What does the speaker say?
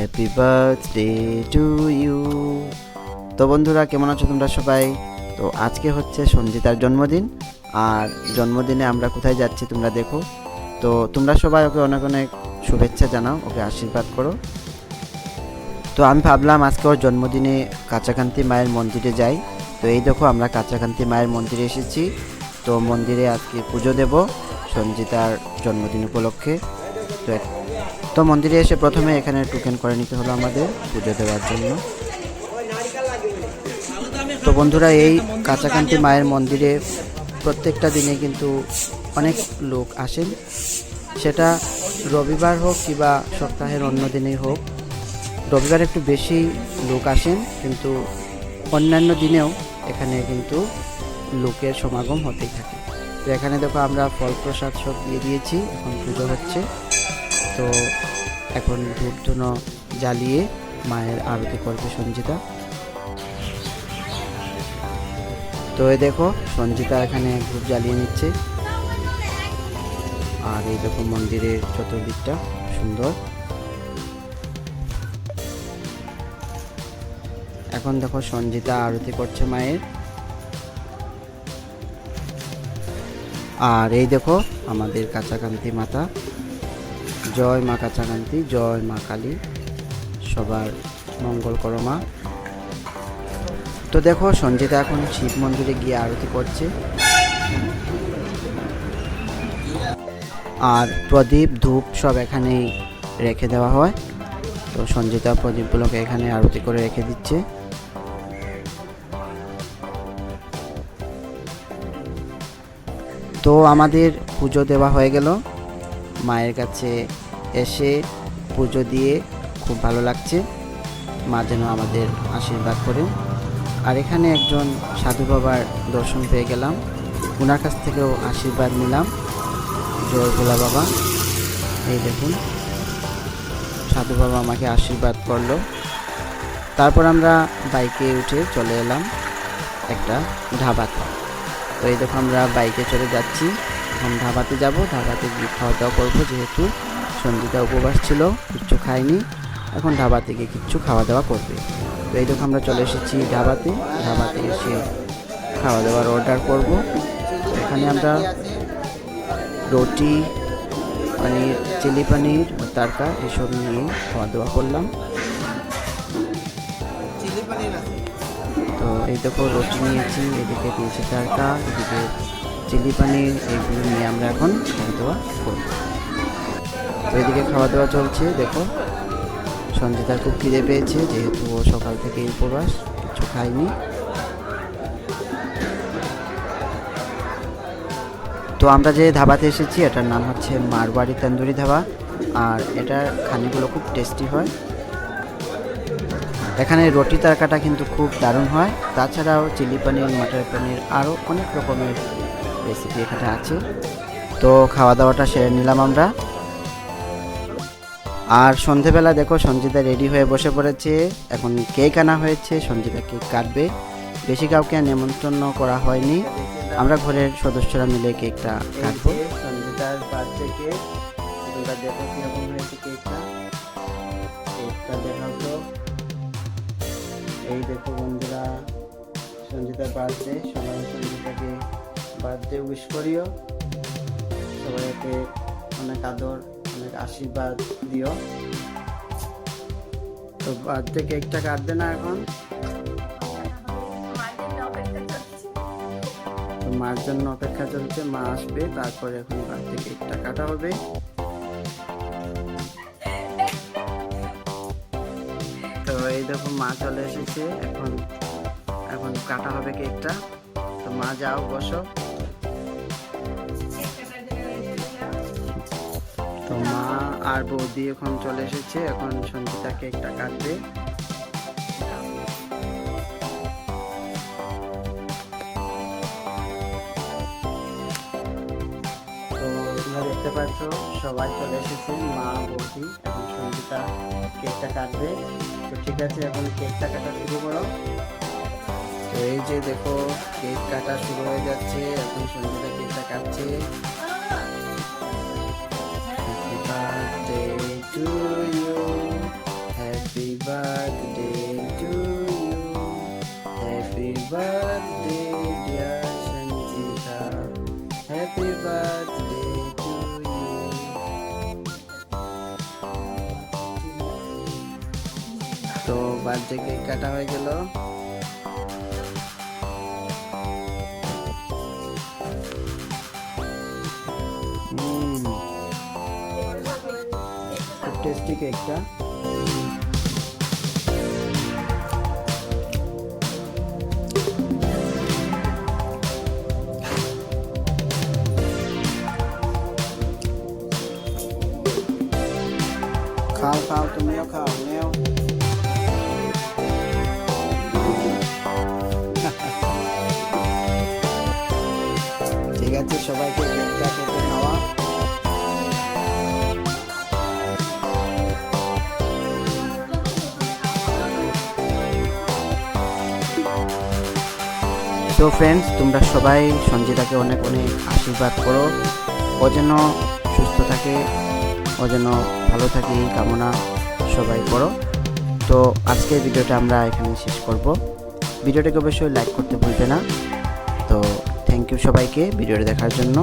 Happy birthday to you তো বন্ধুরা, কেমন আছো তোমরা সবাই? তো আজকে হচ্ছে সঞ্জিতার জন্মদিন। আর জন্মদিনে আমরা কোথায় যাচ্ছি তোমরা দেখো। তো তোমরা সবাই ওকে অনেক অনেক শুভেচ্ছা জানাও, ওকে আশীর্বাদ করো। তো আমি ভাবলাম আজকে ওর জন্মদিনে কাঁচাকান্তি মায়ের মন্দিরে যাই। তো এই দেখো আমরা কাঁচাকান্তি মায়ের মন্দিরে এসেছি। তো মন্দিরে আজকে পুজো দেব সঞ্জিতার জন্মদিন উপলক্ষে। তো তো মন্দিরে এসে প্রথমে এখানে টোকেন করে নিতে হলো আমাদের পুজো দেওয়ার জন্য। তো বন্ধুরা, এই কাঁচাকান্তি মায়ের মন্দিরে প্রত্যেকটা দিনে কিন্তু অনেক লোক আসেন। সেটা রবিবার হোক কিংবা সপ্তাহের অন্য দিনেই হোক, রবিবার একটু বেশি লোক আসেন, কিন্তু অন্যান্য দিনেও এখানে কিন্তু লোকের সমাগম হতেই থাকে। তো এখানে দেখো আমরা ফল প্রসাদ সব দিয়ে দিয়েছি, এখন পুজো হচ্ছে। তো এখন ধূপ ধুনো জ্বালিয়ে মায়ের আরতি করবে সঞ্জিতা। তো এই দেখো, সঞ্জিতা এখানে ধূপ জ্বালিয়ে নিচ্ছে। আর এই দেখো মন্দিরের চতুর্দিকটা সুন্দর। এখন দেখো সঞ্জিতা আরতি করছে মায়ের। আর এই দেখো আমাদের কাঁচাকান্তি মাতা জয় মা কাঁচাকান্তি জয় মা কালী। সবার মঙ্গল করো মা। তো দেখো, সঞ্জিতা এখন শিব মন্দিরে গিয়ে আরতি করছে। আর প্রদীপ, ধূপ সব এখানেই রেখে দেওয়া হয়। তো সঞ্জিতা প্রদীপগুলোকে এখানে আরতি করে রেখে দিচ্ছে। তো আমাদের পুজো দেওয়া হয়ে গেল। মায়ের কাছে এসে পুজো দিয়ে খুব ভালো লাগছে। মা যেন আমাদের আশীর্বাদ করেন। আর এখানে একজন সাধু বাবার দর্শন পেয়ে গেলাম। ওনার কাছ থেকেও আশীর্বাদ নিলাম। জয় ভোলা বাবা। এই দেখুন, সাধু বাবা আমাকে আশীর্বাদ করল। তারপর আমরা বাইকে উঠে চলে এলাম একটা ধাবাতে। তো এই দেখো আমরা বাইকে চলে যাচ্ছি। এখন ধাবাতে যাব। ধাবাতে গিয়ে খাওয়া দাওয়া করব যেহেতু সঞ্জিতা উপবাস ছিল কিচ্ছু খায়নি এখন ধাবাতে গিয়ে কিচ্ছু খাওয়া দাওয়া করবে। তো এই দেখো আমরা চলে এসেছি ধাবাতে। ধাবাতে এসে খাওয়া দাওয়ার অর্ডার করব। এখানে আমরা রুটি পনির চিলি পনির তারকা এসব নিয়ে খাওয়া দাওয়া করলাম তো এই দেখো রুটি নিয়েছি এদিকে দিয়েছি তারকা এদিকে চিলি পানির এইগুলো নিয়ে আমরা এখন খাওয়া দাওয়া করব। তো এদিকে খাওয়া দাওয়া চলছে, দেখো। সঞ্জিতার খুব খিদে পেয়েছে, যেহেতু ও সকাল থেকে উপবাস কিছু খায়নি। তো আমরা যে ধাবাতে এসেছি, এটার নাম হচ্ছে মারবাড়ি তন্দুরি ধাবা, আর এটার খানিগুলো খুব টেস্টি হয়। এখানে রুটি তরকাটা কিন্তু খুব দারুণ হয়। তাছাড়াও চিলি পনির, মটর পনির আরও অনেক রকমের রেসিপি এখানে আছে। তো খাওয়া দাওয়াটা সেরে নিলাম আমরা। আর সন্ধেবেলা দেখো, সঞ্জিতা রেডি হয়ে বসে পড়েছে। এখন কেক আনা হয়েছে, সঞ্জিতা কেক কাটবে। বেশি কাউকে নেমন্তন্ন করা হয়নি। আমরা ঘরের সদস্যরা মিলে কেকটা কাটবো। সঞ্জিতার বার্থডে কেক দেখো কীরকম হয়েছে কেকটা। কেকটা দেখাও তো। এই দেখো বন্ধুরা, সঞ্জিতার বার্থডে সবাই সঞ্জিতাকে বার্থডে উইশ করিও। সবাইকে অনেক আদর, অনেক আশীর্বাদ দিও। তো বার্থডে কেকটা কাটবে না এখন। মার জন্য অপেক্ষা চলছে, মা আসবে, তারপরে এখন বার্থডে কেকটা কাটা হবে। তো এই দেখো মা চলে এসেছে, এখন এখন কাটা হবে কেকটা। তো মা যাও, বসো। তো মা আর বৌদি এখন চলে এসেছে, এখন সঞ্জিতা কেকটা কাটবে। দেখতে পাচ্ছ, সবাই চলে এসেছে, মা, বৌদি, এখন সঞ্জিতা কেকটা কাটবে। তো ঠিক আছে, এখন কেকটা কাটা শুরু করো। তো এই যে দেখো, কেক কাটা শুরু হয়ে যাচ্ছে, এখন সঞ্জিতা কেকটা কাটছে। বার্থডে কেক কাটা হয়ে গেল। টেস্টি কেকটা খাও খাও তুমিও খাও নেও সবাইকে তো ফ্রেন্ডস তোমরা সবাই সঞ্জিতাকে অনেক অনেক আশীর্বাদ করো। ও যেন সুস্থ থাকে, ও যেন ভালো থাকে, এই কামনা সবাই করো। তো আজকের ভিডিওটা আমরা এখানে শেষ করব। ভিডিওটাকে অবশ্যই লাইক করতে ভুলবে না। তো থ্যাংক ইউ সবাইকে ভিডিওটা দেখার জন্য।